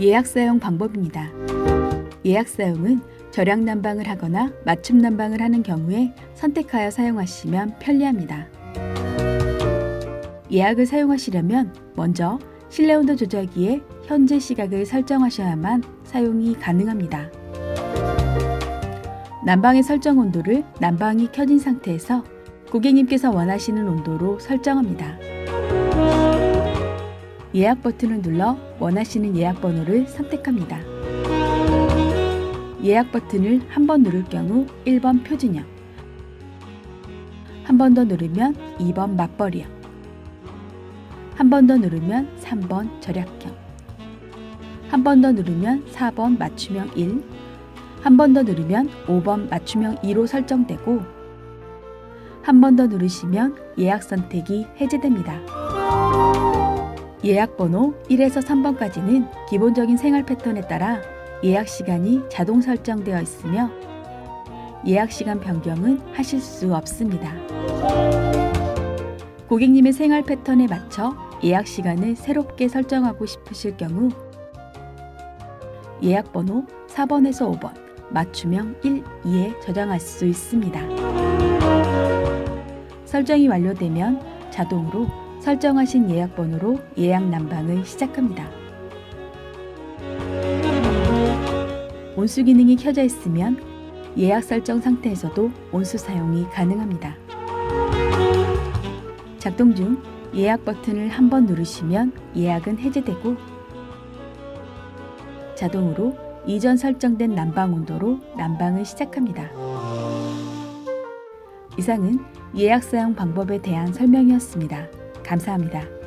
예약 사용 방법입니다. 예약 사용은 절약 난방을 하거나 맞춤 난방을 하는 경우에 선택하여 사용하시면 편리합니다. 예약을 사용하시려면 먼저 실내 온도 조절기에 현재 시각을 설정하셔야만 사용이 가능합니다. 난방의 설정 온도를 난방이 켜진 상태에서 고객님께서 원하시는 온도로 설정합니다. 예약 버튼을 눌러 원하시는 예약 번호를 선택합니다. 예약 버튼을 한 번 누를 경우 1번 표준형, 한 번 더 누르면 2번 맞벌이형, 한 번 더 누르면 3번 절약형, 한 번 더 누르면 4번 맞춤형 1, 한 번 더 누르면 5번 맞춤형 2로 설정되고 한 번 더 누르시면 예약 선택이 해제됩니다. 예약 번호 1에서 3번까지는 기본적인 생활 패턴에 따라 예약 시간이 자동 설정되어 있으며 예약 시간 변경은 하실 수 없습니다. 고객님의 생활 패턴에 맞춰 예약 시간을 새롭게 설정하고 싶으실 경우 예약 번호 4번에서 5번 맞춤형 1, 2에 저장할 수 있습니다. 설정이 완료되면 자동으로 설정하신 예약 번호로 예약 난방을 시작합니다. 온수 기능이 켜져 있으면 예약 설정 상태에서도 온수 사용이 가능합니다. 작동 중 예약 버튼을 한 번 누르시면 예약은 해제되고 자동으로 이전 설정된 난방 온도로 난방을 시작합니다. 이상은 예약 사용 방법에 대한 설명이었습니다. 감사합니다.